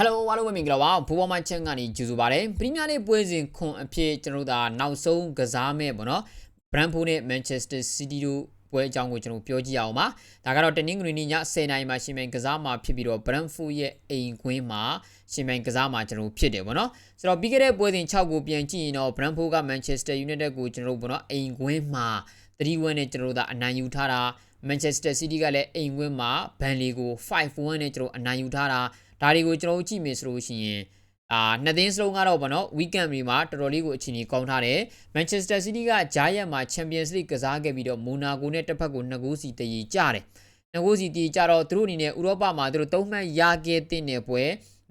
Hello အားလုံးပဲမင်္ဂလာပါဘူဘောမချန်ကနေကြိုဆိုပါရစေပရီးမီးယားလိပွဲစဉ်ခွန်အဖြစ်ကျွန်တော်တို့ဒါနောက်ဆုံးကစားမဲ့ပေါ့နော် Brentford နဲ့ Manchester City တို့ပွဲအကြောင်းကိုကျွန်တော်ပြောကြည့်အောင်ပါဒါကတော့တနင်္ဂနွေနေ့ည10:00နာရီမှာရှင်မန်ကစားမှာဖြစ်ပြီးတော့ Brentford ရဲ့အိမ်ကွင်းမှာရှင်မန်ကစားမှာကျွန်တော်ဖြစ်တယ်ပေါ့နော်ဆိုတော့ပြီးခဲ့တဲ့ပွဲစဉ်6ကိုပြန်ကြည့်ရင်တော့ Brentford က Manchester United ကိုကျွန်တော်တို့ပေါ့နော်အိမ်ကွင်းမှာ3-1နဲ့ကျွန်တော်တို့ဒါအနိုင်ယူထားတာ Manchester City ကလည်းအိမ်ကွင်းမှာဘန်လီကို5-1နဲ့ကျွန်တော်အနိုင်ယူထားတာ ဒါတွေကိုကျွန်တော်တို့ကြည့်မယ်ဆိုလို့ရှိရင်အာနှစ်သင်းစလုံးကတော့ဗောနော် weekend တွေမှာတော်တော်လေးကိုအချိန်ကြီးကောင်းထားတယ် Manchester City ကဂျာယက်မှာ Champions League ကစားခဲ့ပြီးတော့ Monaco နဲ့တစ်ဖက်ကို2ဂိုးစီတည်ကြတယ်2ဂိုးစီတည်ကြတော့သူတို့အနေနဲ့ဥရောပမှာသူတို့သုံးမှတ်ရခဲ့တဲ့ပွဲ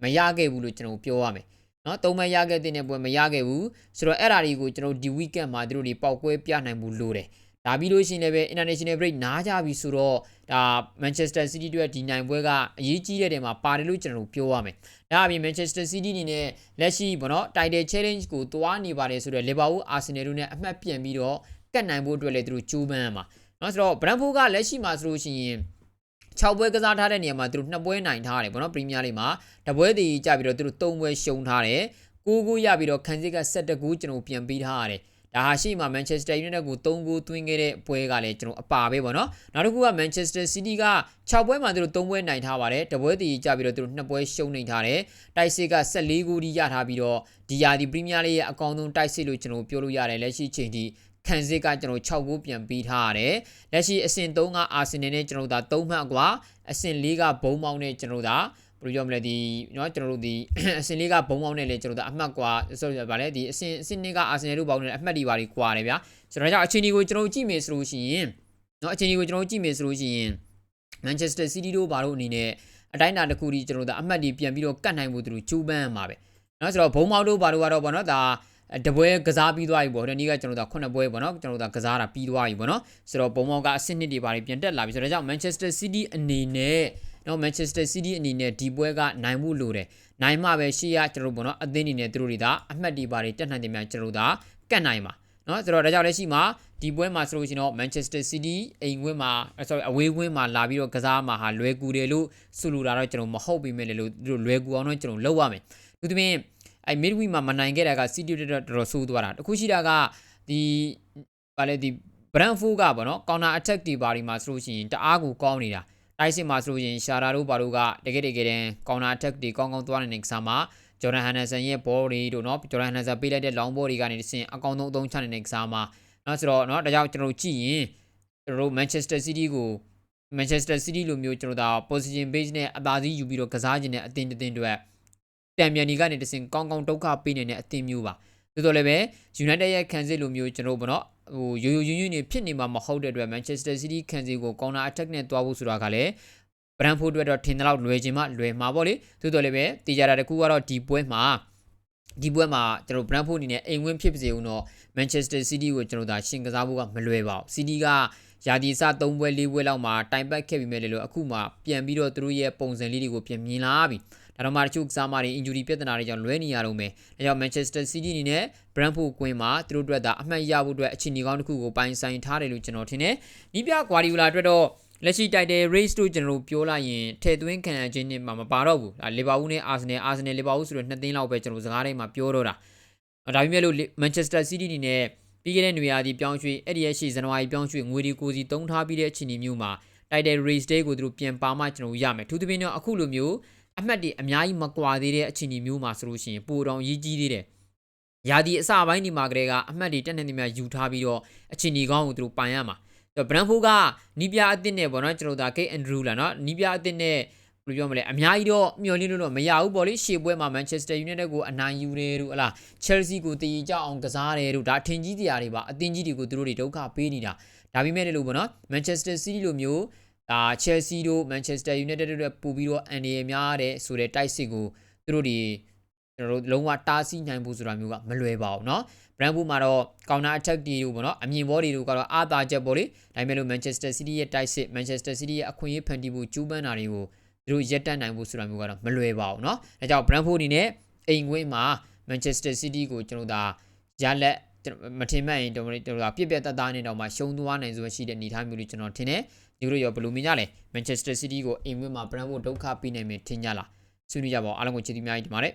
မရခဲ့ဘူးလို့ကျွန်တော်ပြောရမယ်နော်သုံးမှတ်ရခဲ့တဲ့ပွဲမရခဲ့ဘူးဆိုတော့အဲ့ဓာတွေကိုကျွန်တော်ဒီ weekend မှာသူတို့တွေပောက်ကွဲပြနိုင်မှုလိုတယ် ဒါပြီးလို့ရှိရင်လည်းပဲ international break နားကြပြီဆိုတော့ဒါ Manchester City တို့ဒီနိုင်ပွဲကအရေးကြီးတဲ့နေရာမှာပါတယ်လို့ကျွန်တော်တို့ပြောရမယ်။ဒါအပြင် Manchester City အနေနဲ့လက်ရှိဘောနော် Title Challenge ကိုတွားနေပါတယ်ဆိုတော့ Liverpool Arsenal တို့နဲ့အမှတ်ပြန်ပြီးတော့ကတ်နိုင်ဖို့အတွက်လည်းသူတို့ကြိုးပမ်းရမှာ။နော်ဆိုတော့ Brentford ကလက်ရှိမှာဆိုလို့ရှိရင်6ပွဲကစားထားတဲ့နေရာမှာသူတို့2ပွဲနိုင်ထားတယ်ဗောနော်ပရီးမီးယားလိမှာတပွဲတည်ကြပြီးတော့သူတို့3ပွဲရှုံးထားတယ်9ဂိုးရပြီးတော့ခန်းစစ်က7ဂိုးကျွန်တော်ပြန်ပေးထားရတယ် ဒါဟာရှိမှ Manchester United ကို3ဂိုးသွင်းခဲ့တဲ့ပွဲကလည်းကျွန်တော်အပါပဲပေါ့နော်နောက်တစ်ခုက Manchester City က6ပွဲမှာသူတို့3ပွဲနိုင်ထားပါတယ်တပွဲတည်ကြပြီးတော့သူတို့2ပွဲရှုံးနေထားတယ်တိုက်စစ်က14ဂိုးဒီရထားပြီးတော့ဒီယာဒီပရီးမီးယားလိရဲ့အကောင်းဆုံးတိုက်စစ်လို့ကျွန်တော်ပြောလို့ရတယ်လက်ရှိချိန်ထိခံစစ်ကကျွန်တော်6ဂိုးပြန်ပြီးထားရတယ်လက်ရှိအဆင့်3ကအာဆင်နယ်နဲ့ကျွန်တော်တို့ဒါ3မှတ်ကွာအဆင့်4ကဘုံမောင်းနဲ့ကျွန်တော်တို့ဒါ ဘယ်လိုပြောမလဲဒီเนาะကျွန်တော်တို့ဒီအဆင့်လေးကဘုံပေါင်းနဲ့လေကျွန်တော်တို့အမှတ်ကွာဆိုတော့ဗာလဲဒီအဆင့်အဆင့်နှစ်ကအာဆင်နယ်တို့ပေါင်းနေအမှတ်တွေပါတွေကွာတယ်ဗျာဆိုတော့ကြောင့်အချိန်ဒီကိုကျွန်တော်တို့ကြည့်မယ်ဆိုလို့ရှိရင်เนาะအချိန်ဒီကိုကျွန်တော်တို့ကြည့်မယ်ဆိုလို့ရှိရင် Manchester City တို့ဘာလို့အနေနဲ့အတိုင်းအတာတစ်ခုဒီကျွန်တော်တို့အမှတ်တွေပြန်ပြီးတော့ကတ်နိုင်ဖို့သူတို့ကြိုးပမ်းရမှာပဲเนาะဆိုတော့ဘုံပေါင်းတို့ဘာလို့ကတော့ဗောနော်ဒါတပွဲကစားပြီးသွားပြီပေါ့ဒီနေ့ကကျွန်တော်တို့ခုနှစ်ပွဲပေါ့နော်ကျွန်တော်တို့ကစားတာပြီးသွားပြီပေါ့နော်ဆိုတော့ဘုံပေါင်းကအဆင့်နှစ်တွေပါပြန်တက်လာပြီဆိုတော့ကြောင့် Manchester City အနေနဲ့ နော် Manchester City အနေနဲ့ဒီပွဲကနိုင်မှုလိုတယ်နိုင်မှပဲရှေ့ရကျွန်တော်တို့ပေါ့နော်အသင်းအနေနဲ့သူတို့တွေဒါအမှတ်တွေပါတွေတက်နိုင်တယ်များကျွန်တော်တို့ဒါကတ်နိုင်ပါနော်ဆိုတော့ဒါကြောင့်လည်းရှိမှာဒီပွဲမှာဆိုလို့ရှိရင်တော့ Manchester City အိမ်ဝင်းမှာ sorry အဝေးဝင်းမှာလာပြီးတော့ကစားမှာဟာလွယ်ကူတယ်လို့ဆိုလိုတာတော့ကျွန်တော်မဟုတ်ပြီမဲ့လေလို့သူတို့လွယ်ကူအောင်တော့ကျွန်တော်လုပ်ရမယ်သူသမင်းအဲ midweek မှာမနိုင်ခဲ့တာက City တော်တော်ဆိုးသွားတာတခုရှိတာကဒီဗာလေဒီ Brentford ကပေါ့နော် counter attack တွေပါဒီမှာဆိုလို့ရှိရင်တအားကိုကောင်းနေတာ တိုက်စစ်မှာဆိုလို့ရင်ရှာတာတို့ဘာတို့ကတကယ်တကယ်တမ်းကောင်နာအတက်တွေကောင်းကောင်းသွားနေတဲ့ကစားမှာဂျော်ဒန်ဟန်နဆန်ရဲ့ဘောတွေတို့နော်ဂျော်ဒန်ဟန်နဆန်ပေးလိုက်တဲ့ long ball တွေကနေတစ်ဆင့်အကောင်းဆုံးအသုံးချနေတဲ့ကစားမှာနော်ဆိုတော့နော်ဒါကြောင့်ကျွန်တော်တို့ကြည့်ရင်ကျွန်တော်တို့ Manchester City ကို Manchester City လိုမျိုးကျွန်တော်ဒါ position base နဲ့အသာစီးယူပြီးတော့ကစားခြင်းနဲ့အတင်းတင်းတွေတံမြန်ဒီကနေတစ်ဆင့်ကောင်းကောင်းဒုက္ခပေးနေတဲ့အတင်းမျိုးပါ သို့တော်လည်းပဲ United ရဲ့ခံစစ်လိုမျိုးကျွန်တော်တို့ဗောနော်ဟိုရိုးရိုးယွန်းယွန်းနေဖြစ်နေမှာမဟုတ်တဲ့အတွက် Manchester City ခံစစ်ကို counter attack နဲ့တွားဖို့ဆိုတာကလည်း Brentford အတွက်တော့ထင်တယ်လို့လွယ်ချင်မှလွယ်မှာပေါ့လေသို့တော်လည်းပဲတေချာတာတခုကတော့ဒီပွဲမှာဒီပွဲမှာကျွန်တော် Brentford အနေနဲ့အိမ်ဝင်းဖြစ်ပါစေဦးတော့ Manchester City ကိုကျွန်တော်ဒါရှင်ကစားဖို့ကမလွယ်ပါဘူး City က ယာဒီစ3ပွဲ4ပွဲလောက်မှာတိုင်ပတ်ခဲ့ပြီးမဲ့လေလို့အခုမှပြန်ပြီးတော့သူတို့ရဲ့ပုံစံလေးတွေကိုပြန်မြင်လာပြီဒါတော့မှတချို့ကစားမတွေ injury ပြဿနာတွေကြောင့်လွဲနေရတော့မယ်ဒါကြောင့် Manchester City အနေနဲ့ Brentford ကွင်းမှာသူတို့အတွက်ဒါအမှတ်ရဖို့အတွက်အခြေအနေကောင်းတစ်ခုကိုပိုင်ဆိုင်ထားတယ်လို့ကျွန်တော်ထင်တယ်နီးပြ Guardiola အတွက်တော့လက်ရှိ title race တို့ကျွန်တော်ပြောလိုက်ရင်ထည့်သွင်းခံရခြင်းနဲ့မှမပါတော့ဘူးဒါလီဗာပူးနဲ့အာဆင်နယ်အာဆင်နယ်လီဗာပူးဆိုတော့နှစ်သင်းလောက်ပဲကျွန်တော်စကားထဲမှာပြောတော့တာဒါပေမဲ့လို့ Manchester City အနေနဲ့ ပြီးခဲ့တဲ့နွေရာသီပြောင်းရွှေ့အဲ့ဒီရဲ့ရှေ့ဇန်နဝါရီပြောင်းရွှေ့ငွေဒီကိုစီတုံးထားပြီးတဲ့အခြေအနေမျိုးမှာ title race day ကိုသူတို့ပြန်ပါမှကျွန်တော်ရမယ်သူသဖြင့်တော့အခုလိုမျိုးအမှတ်တွေအများကြီးမကွာသေးတဲ့အခြေအနေမျိုးမှာဆိုလို့ရှိရင်ပိုတောင်ရေးကြီးသေးတယ်ရာဒီအစပိုင်းဒီမှာကလေးကအမှတ်တွေတက်နေနေများယူထားပြီးတော့အခြေအနေကောင်းကိုသူတို့ပိုင်ရမှာဘရန်ဖိုးကနီးပြအစ်စ်နဲ့ပေါ့နော်ကျွန်တော်ဒါကိတ်အန်ဒရူးလာနော်နီးပြအစ်စ်နဲ့ ဘယ်လိုပြောမလဲအများကြီးတော့မျှော်လင့်လို့တော့မရဘူးပေါ့လေရှေ့ပွဲမှာ Manchester United ကိုအနိုင်ယူတယ်တို့ဟလား Chelsea ကိုတည်ကြအောင်ကစားတယ်တို့ဒါအထင်ကြီးတရားတွေပါအသင်းကြီးတွေကိုသူတို့တွေဒုက္ခပေးနေတာဒါပေမဲ့လည်းလို့ပေါ့နော် Manchester City လိုမျိုးဒါ Chelsea တို့ Manchester United တို့ပို့ပြီးတော့အန်ဒီရများတဲ့ဆိုတဲ့တိုက်စစ်ကိုသူတို့ဒီကျွန်တော်တို့လုံးဝတားဆီးနိုင်ဖို့ဆိုတာမျိုးကမလွယ်ပါဘူးเนาะ Brentford မှာတော့ counter attack တွေတို့ပေါ့နော်အမြင်ဘောတွေတို့ကတော့အာသာချက်ပေါ့လေဒါပေမဲ့လို့ Manchester City ရဲ့တိုက်စစ် Manchester City ရဲ့အခွင့်အရေးဖန်တီးဖို့ကျူးပန်းတာတွေကို သူတို့ရက်တက်နိုင်ဖို့ဆိုတာမျိုးကတော့မလွယ်ပါဘူးเนาะဒါကြောင့် Brentford အနေနဲ့အိမ်ဝင်းမှာ Manchester City ကိုကျွန်တော်ဒါရလက်မထင်မှတ်ရင်တို့တို့ကပြက်ပြက်တသားနေတော့မှရှုံးသွားနိုင်စွမ်းရှိတဲ့အနေအထားမျိုးတွေကျွန်တော်ထင်တယ်ဒီလိုရောဘယ်လိုမြင်ကြလဲ Manchester City ကိုအိမ်ဝင်းမှာ Brentford ဒုက္ခပေးနိုင်မယ်ထင်ကြလား ဆွေးနွေးကြပါဦးအားလုံးကိုကျေးဇူးအများကြီးတင်ပါတယ်